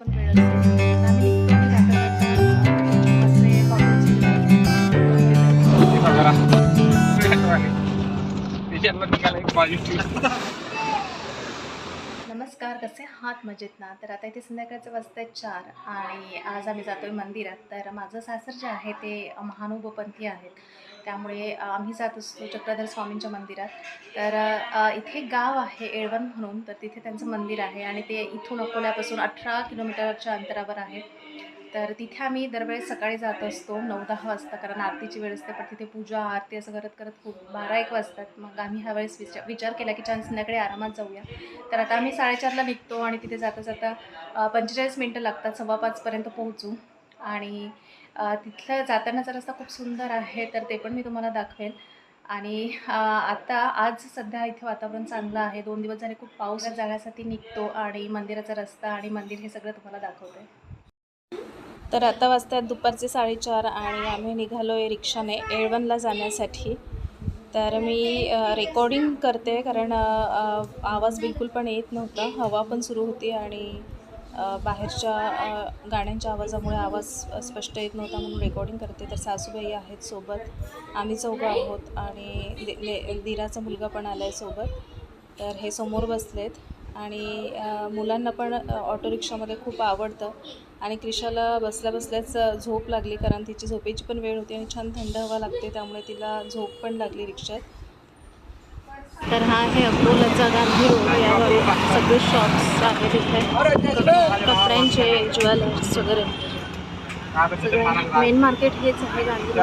पण वेळ नमस्कार कसे हात मजेत ना? तर आता इथे संध्याकाळचं वाजत आहेत चार आणि आज आम्ही जातोय मंदिरात. तर माझं सासर जे आहे ते महानुभवपंथी आहेत. त्यामुळे आम्ही जात असतो चक्रधर स्वामींच्या मंदिरात. तर इथे गाव आहे एळवण म्हणून तर तिथे त्यांचं मंदिर आहे आणि ते इथून अकोल्यापासून अठरा किलोमीटरच्या अंतरावर आहे. तर तिथे आम्ही दरवेळेस सकाळी जात असतो नऊ दहा वाजता कारण आरतीची वेळ असते पण तिथे पूजा आरती असं करत करत खूप बारा एक वाजतात. मग आम्ही ह्यावेळेस विचार विचार केला की छान संध्याकाळी आरामात जाऊया. तर आता आम्ही साडेचारला निघतो आणि तिथे जाता जाता पंचेचाळीस मिनटं लागतात सव्वा पाचपर्यंत पोहोचू. आणि तिथलं जातानाचा रस्ता खूप सुंदर आहे तर ते पण मी तुम्हाला दाखवेन. आणि आता आज सध्या इथे वातावरण चांगलं आहे. दोन दिवस झाले खूप पाऊस जाण्यासाठी निघतो आणि मंदिराचा रस्ता आणि मंदिर हे सगळं तुम्हाला दाखवते. तर आता वाजता दुपारचे साडेचार आणि आम्ही निघालो आहे रिक्षाने एळवणला जाण्यासाठी. तर मी रेकॉर्डिंग करते कारण आवाज बिलकुल पण येत नव्हता. हवा पण सुरू होती आणि बाहेरच्या गाण्यांच्या आवाजामुळे आवाज स्पष्ट येत नव्हता म्हणून रेकॉर्डिंग करते. तर सासूबाई आहेत सोबत. आम्ही चौघं आहोत आणि ले- दिराचा मुलगा पण आला आहे सोबत. तर हे समोर बसलेत. आणि मुलांना पण ऑटोरिक्षामध्ये ऑटो रिक्षामध्ये खूप आवडतं. आणि क्रिशाला बसल्या बसल्याच झोप लागली कारण तिची झोपेची पण वेळ होती आणि छान थंड हवा लागते त्यामुळे तिला झोप पण लागली रिक्षात. तर हा आहे अकोलाचा गांधी रोड यावर सगळे शॉप्स आहेत इथे. कपड्यांचे ज्वेलर्स वगैरे. मेन मार्केट हेच आहे गांधी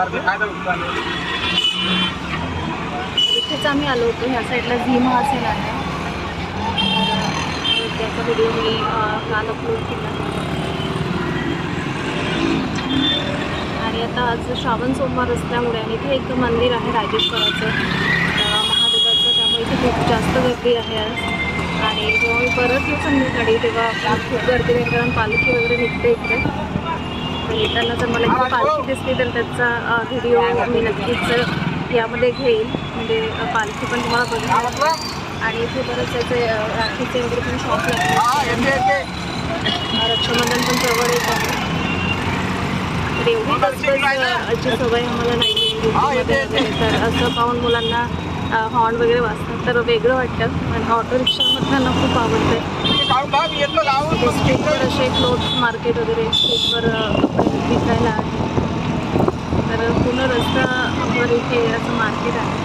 इथेच आम्ही आलो होतो ह्या साईडला झी असेल आहे. त्याचा व्हिडिओ मी काल अपलोड केला. आणि आता आज श्रावण सोमवार असल्यामुळे आणि इथे एक मंदिर आहे राजेश्वराचं. त्यामुळे इथे खूप जास्त गर्दी आहे आज. आणि जेव्हा मी परत येऊ संध्याकाळी तेव्हा खूप गर्दी नाही कारण पालखी वगैरे निघते इकडे. तर येताना जर मला इथे पालखी दिसली तर त्याचा व्हिडिओ मी नक्कीच यामध्ये घेईल. म्हणजे पालखी पण तुम्हाला बघायला आणि इथे बरेच त्याचे राखीचे वगैरे पण शॉप लागतात. रक्षाबंधन पण जवळ येत आहे तर एवढी सवय आम्हाला नाही तर असं पाहून मुलांना हॉर्न वगैरे वाजतात तर वेगळं वाटतं. आणि ऑटो रिक्षामधनं खूप आवडते. स्ट्रीटवर असे क्लोथ मार्केट वगैरे स्ट्रीटवर कपडे विकायला आहे. तर पूर्ण रस्त्यावर इथे असं मार्केट आहे.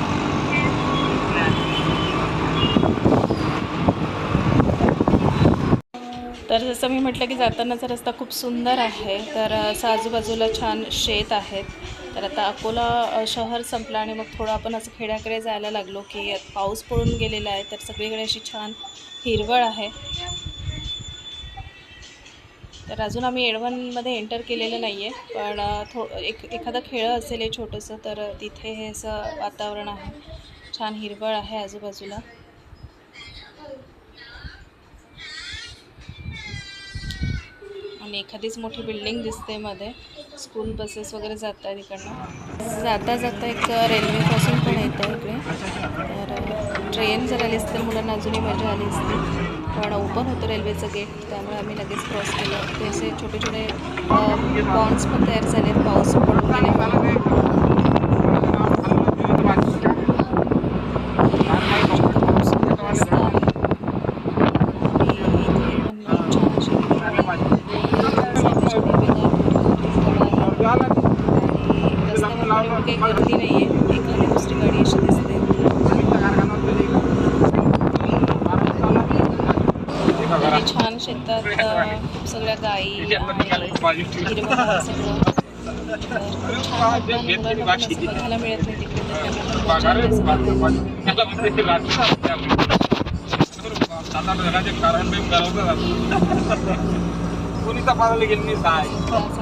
तर जसं मी म्हटलं की जातानाचा रस्ता खूप सुंदर आहे तर असं आजूबाजूला छान शेत आहेत. तर आता अकोला शहर संपलं आणि मग थोडं आपण असं खेड्याकडे जायला लागलो की पाऊस पडून गेलेला आहे तर सगळीकडे अशी छान हिरवळ आहे. तर अजून आम्ही एडवनमध्ये एंटर केलेलं नाही आहे पण थो एक एखादं खेळं असेल हे छोटंसं तर तिथे हे असं वातावरण आहे. छान हिरवळ आहे आजूबाजूला. आणि एखादीच मोठी बिल्डिंग दिसते मध्ये. स्कूल बसेस वगैरे जात आहेत इकडनं जाता जाता एक रेल्वे क्रॉसिंग पण येतं इकडे. तर ट्रेन जर आली असती तर मुलांना अजूनही मजा आली असती. पण ओपन होतं रेल्वेचं गेट त्यामुळे आम्ही लगेच क्रॉस केलं. ते असे छोटे छोटे पॉन्ड्स पण तयार झाले आहेत पाऊस पडून गेल्यामुळे खूप सुंदर रस्ता आहे आणि इथे पण छान अशी सावलीच्या वेगवेगळ्या आणि रस्त्यावर एवढी काही गर्दी नाही आहे एखादी दुसरी गाडी अशी दिसते आणि छान शेतात खूप सगळ्या गायी हिरवं सगळं. असं बघायला मिळत नाही. कोणीचा गेली नाही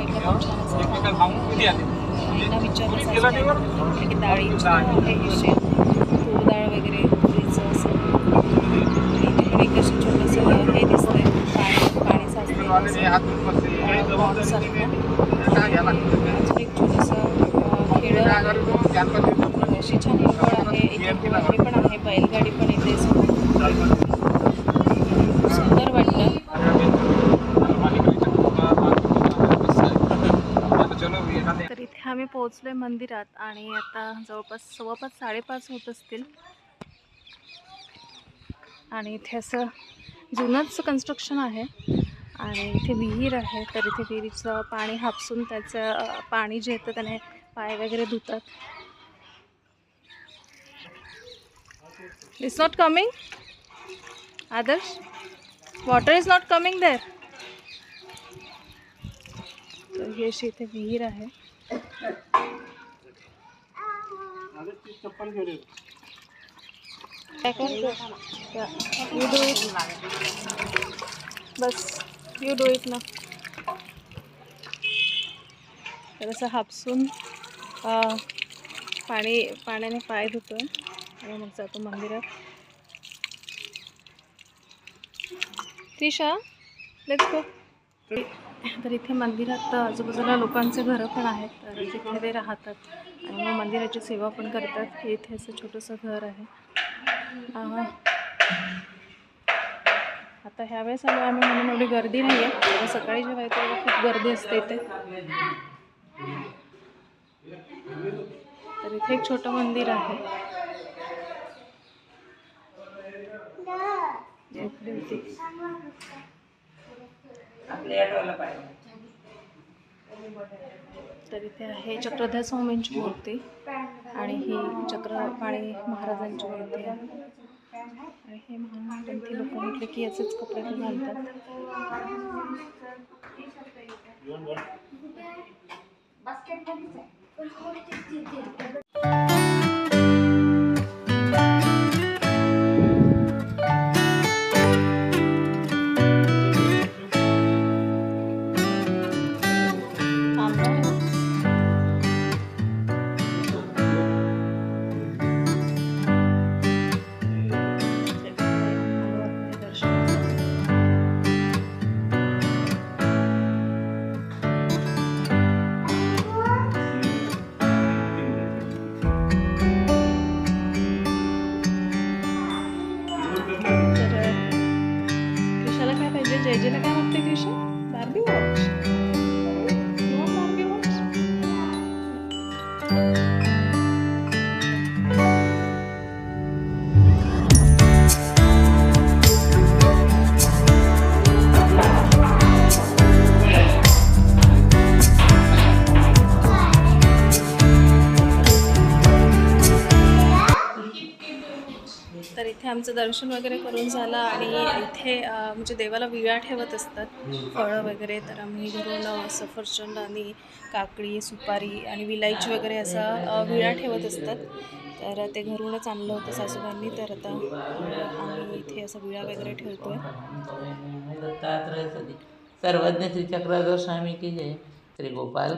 एकमेकाला सांगून किती आले विचारलं हे शेत तूर डाळ वगैरे बैलगाडी पण सुंदर तर इथे आम्ही पोहोचलोय मंदिरात आणि आता जवळपास सव्वापाच साडेपाच होत असतील. आणि इथे असं जुनंच कन्स्ट्रक्शन आहे. आणि इथे विहीर आहे तर इथे विहिरीचं पाणी हापसून त्याचं पाणी जे येतं त्याने पाय वगैरे धुतात. It's not coming Adarsh? Water is not coming there तर ही अशी इथे विहीर आहे. बस. यू डू इट ना तर असं हापसून पाणी पाण्याने पाय धुतो आणि मग जातो मंदिरात. त्रिशा लेट्स गो तर इथे मंदिरात आजूबाजूला लोकांचे घरं पण आहेत. तर तिथे ते राहतात. आणि मग मंदिराची सेवा पण करतात. इथे असं छोटंसं घर आहे. आता ह्यावेळेस आलो आम्ही म्हणून एवढी गर्दी नाही आहे सकाळी जेव्हा येतो तेव्हा खूप गर्दी असते इथे. तर इथे एक छोटं मंदिर आहे. तर इथे आहे चक्रधर स्वामींची मूर्ती आणि ही चक्रपाणी महाराजांची मूर्ती आहे. हे महानपंथी लोक म्हटले की असेच कपडे ते घालतात तर इथे आमचं दर्शन वगैरे करून झालं आणि इथे म्हणजे देवाला विळा ठेवत असतात फळं वगैरे. तर आम्ही घरून सफरचंद आणि काकडी सुपारी आणि विलायची वगैरे असा विळा ठेवत असतात. तर ते घरूनच आणलं होतं सासूबांनी तर आता आम्ही इथे असं विळा वगैरे ठेवतो सर्वज्ञ श्री चक्रधर स्वामी की जय. श्री गोपाल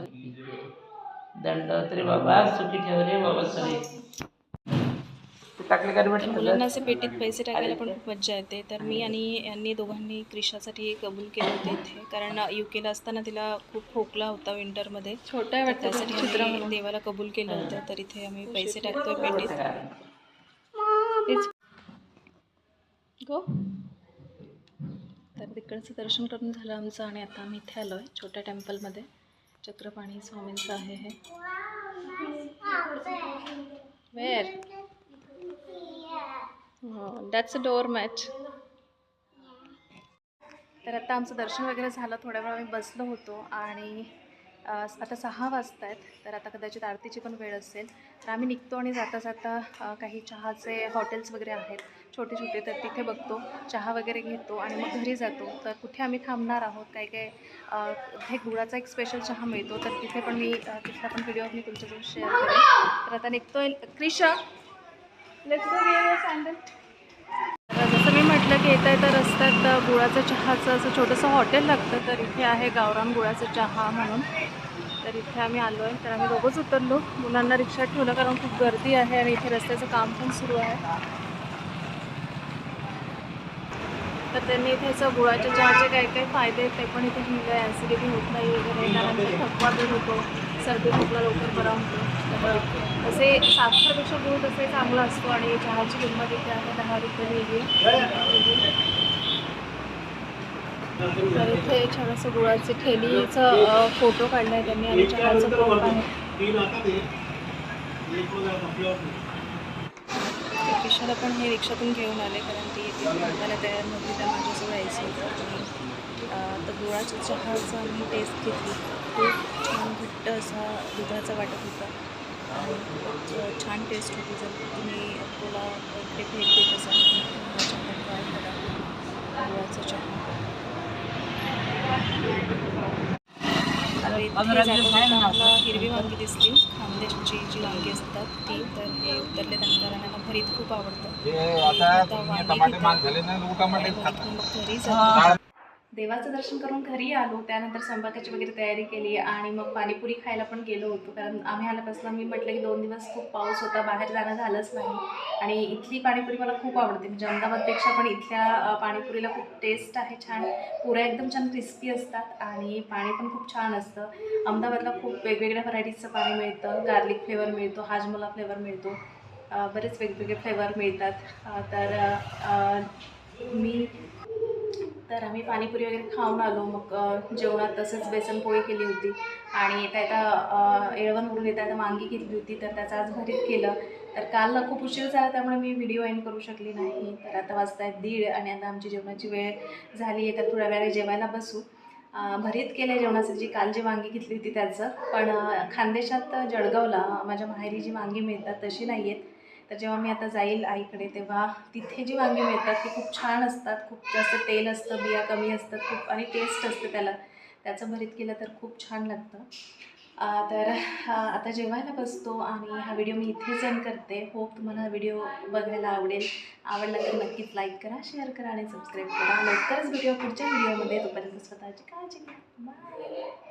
दंड बाबा सुखी ठेव रे बाबा सरे टाकले का? मुलांना असे पेटीत पैसे टाकायला पण खूप मज्जा येते. तर मी आणि यांनी दोघांनी क्रिशासाठी कबूल केले होते इथे. कारण यू केला असताना तिला खूप खोकला होता विंटरमध्ये. छोटा आहे त्यासाठी आम्ही देवाला कबूल केलं होतं. तर इथे आम्ही पैसे टाकतोय पेटीत. गो. तर तिकडचं दर्शन करून झालं आमचं आणि आता आम्ही इथे आलो आहे छोट्या टेम्पलमध्ये. चक्रपाणी स्वामींचं आहे हे. Where that's a door match तर आता आमचं दर्शन वगैरे झालं थोड्या वेळ आम्ही बसलो होतो आणि आता सहा वाजता आहेत तर आता कदाचित आरतीची पण वेळ असेल. तर आम्ही निघतो आणि जाता जाता काही चहाचे हॉटेल्स वगैरे आहेत छोटे छोटे तर तिथे बघतो चहा वगैरे घेतो आणि मग घरी जातो. तर कुठे आम्ही थांबणार आहोत काय काय हे गुळाचा एक स्पेशल चहा मिळतो तर तिथे पण मी तिथला पण व्हिडिओ मी तुमच्यासोबत शेअर करेन. तर आता निघतोय क्रिशा. लेट्स गो सँडल जसं मी म्हटलं की येता रस्त्यात गुळाचं चहाचं असं छोटंसं हॉटेल लागतं तर इथे आहे गावरान गुळाचं चहा म्हणून. तर इथे आम्ही आलो आहे तर आम्ही दोघंच उतरलो. मुलांना रिक्षात ठेवलं कारण खूप गर्दी आहे आणि इथे रस्त्याचं काम पण सुरू आहे. तर त्यांनी इथे असं गुळाच्या चहाचे काही काही फायदे आहेत ते पण इथे लिहिलं आहे ॲसिडिटी होत नाही वगैरे त्यानंतर थकवा दूर होतो. सर्दी खोकला लवकर बरा होतो. तर तसे साखरपेक्षा गुळ तसे चांगला असतो आणि चहाची किंमत इथे आहे दहा रुपये वेगळी. तर इथे छान असं गुळाचे ठेलीचं फोटो काढला आहे त्यांनी आणि चहाचं कप आहे. तीन पण हे रिक्षातून घेऊन आले कारण ती मला तयार नव्हती त्या माझ्याजवळ यायचं होतं. आणि तर गुळाच्या चहाचा मी टेस्ट घेतली. खूप छान घट्ट असा दुधाचा वाटत होता. आणि छान टेस्ट होती. जर तुम्ही तुला ते भेट देत असाल चहा ट्राय करा. गुळाचा चहा. इथे हिरवी वांगी दिसली खानदेशची जी वांगी असतात ती तर हे उतरले मला भरीत खूप आवडतं. आता आणि भरीत मग घरी जातो देवाचं दर्शन करून घरी आलो. त्यानंतर स्वयंपाकाची वगैरे तयारी केली आणि मग पाणीपुरी खायला पण गेलो होतो. कारण आम्ही आल्यापासून मी म्हटलं की दोन दिवस खूप पाऊस होता बाहेर जाणं झालंच नाही. आणि इथली पाणीपुरी मला खूप आवडते. म्हणजे अहमदाबादपेक्षा पण इथल्या पाणीपुरीला खूप टेस्ट आहे छान. पुऱ्या एकदम छान क्रिस्पी असतात आणि पाणी पण खूप छान असतं. अहमदाबादला खूप वेगवेगळ्या व्हरायटीजचं पाणी मिळतं. गार्लिक फ्लेवर मिळतो हाजमोला फ्लेवर मिळतो. बरेच वेगवेगळे फ्लेवर मिळतात. तर मी तर आम्ही पाणीपुरी वगैरे खाऊन आलो. मग जेवणात तसंच बेसनपोळी केली होती. आणि येता येता येळवणवरून येता. येता वांगी घेतली होती तर त्याचं आज भरीत केलं. तर काल खूप उशीर झाला त्यामुळे मी व्हिडिओ एंड करू शकली नाही. तर आता वाजता आहे दीड आणि आता आमची जेवणाची वेळ झाली आहे. तर थोड्या वेळाने जेवायला बसू. भरीत केलं आहे जेवणासाठी काल जी वांगी घेतली होती त्याचं. पण खानदेशात जळगावला माझ्या माहेरी जी वांगी मिळतात तशी नाही आहेत तर जेव्हा मी आता जाईल आईकडे तेव्हा तिथे जी वांगी मिळतात ती खूप छान असतात. खूप जास्त तेल असतं बिया कमी असतात खूप आणि टेस्ट असते त्याला. त्याचं भरीत केलं तर खूप छान लागतं. तर आता जेवायला बसतो आणि हा व्हिडिओ मी इथे सेंड करते. होप तुम्हाला हा व्हिडिओ बघायला आवडेल. आवडला तर नक्कीच लाईक करा शेअर करा आणि सबस्क्राईब करा. लवकरच व्हिडिओ पुढच्या व्हिडिओमध्ये. तोपर्यंत स्वतःची काळजी घ्या. बाय